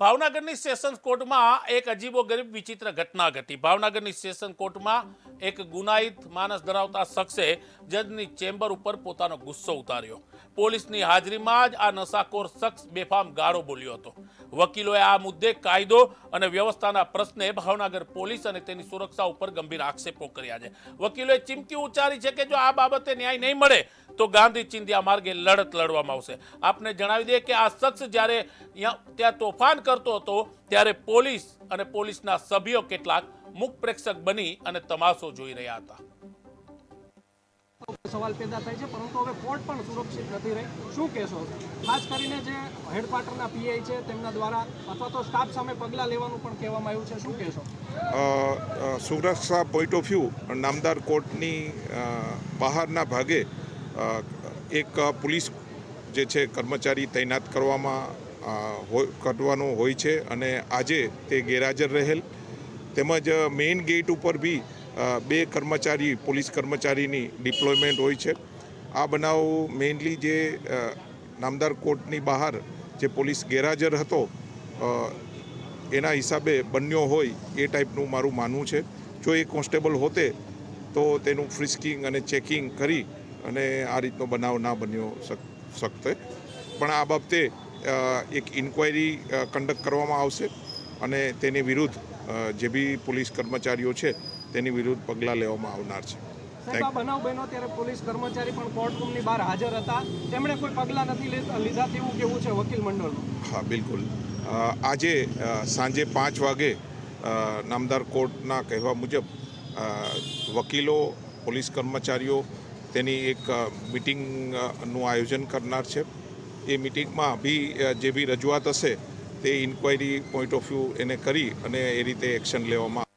ભાવનગરની સેશન્સ કોર્ટમાં એક અજીબો ગરીબ વિચિત્ર ઘટના ઘટી. ભાવનગરની સેશન કોર્ટમાં એક ગુનાહિત માનસ ધરાવતા શખ્સે જજની ચેમ્બર ઉપર પોતાનો ગુસ્સો ઉતાર્યો. પોલીસની હાજરીમાં જ આ નશાખોર શખ્સ બેફામ ગાળો બોલ્યો હતો. વકીલોએ આ મુદ્દે કાયદો અને વ્યવસ્થાના પ્રશ્ને ભાવનગર પોલીસ અને તેની સુરક્ષા ઉપર ગંભીર આક્ષેપો કર્યા છે. વકીલોએ ચીમકી ઉચ્ચારી છે કે જો આ બાબતે ન્યાય નહીં મળે તો ગાંધી ચિંધ્યા માર્ગે લડત લડવામાં આવશે. આપને જણાવી દઈએ કે આ શખ્સ જ્યારે ત્યાં તોફાન કરતો હતો ત્યારે પોલીસ અને પોલીસના સભ્યો કેટલાક મુખ પ્રેક્ષક બની અને તમાશો જોઈ રહ્યા હતા. સવાલ પેદા થાય છે પરંતુ હવે કોર્ટ પણ સુરક્ષિત નથી રહી. શું કહેશો? ખાસ કરીને જે હેડક્વાર્ટરના પીઆઈ છે તેમના દ્વારા અથવા તો સ્ટાફ સામે પગલાં લેવાનું પણ કહેવામાં આવ્યું છે શું કહેશો? સુરક્ષા પોઈન્ટ ઓફ વ્યૂ નામદાર કોર્ટની બહારના ભાગે એક પોલીસ જે છે કર્મચારી તૈનાત કરવામાં કરવાનો હોય છે અને આજે તે ગેરહાજર રહેલ. તેમજ મેઇન ગેટ ઉપર બી બે કર્મચારી, પોલીસ કર્મચારીની ડિપ્લોયમેન્ટ હોય છે. આ બનાવ મેઇનલી જે નામદાર કોર્ટની બહાર જે પોલીસ ગેરહાજર હતો એના હિસાબે બન્યો હોય એ ટાઈપનું મારું માનવું છે. જો એ કોન્સ્ટેબલ હોતે તો તેનું ફ્રિસ્કિંગ અને ચેકિંગ કરી અને આ રીતનો બનાવ ના બન્યો શક- શકતે. પણ આ બાબતે એક ઇન્ક્વાયરી કન્ડક્ટ કરવામાં આવશે અને તેની વિરુદ્ધ જે બી પોલીસ કર્મચારીઓ છે તેની વિરુદ્ધ પગલાં લેવામાં આવનાર છે. બનાવ બન્યો ત્યારે પોલીસ કર્મચારી પણ કોર્ટ બહાર હાજર હતા. તેમણે કોઈ પગલાં નથી લીધા તેવું કેવું છે વકીલ મંડળનું? હા બિલકુલ. આજે સાંજે પાંચ વાગે નામદાર કોર્ટના કહેવા મુજબ વકીલો પોલીસ કર્મચારીઓ તેની એક મિટિંગનું આયોજન કરનાર છે. એ મિટિંગમાં બી જે બી રજૂઆત હશે તે ઇન્ક્વાયરી પોઈન્ટ ઓફ વ્યૂ એને કરી અને એ રીતે એક્શન લેવામાં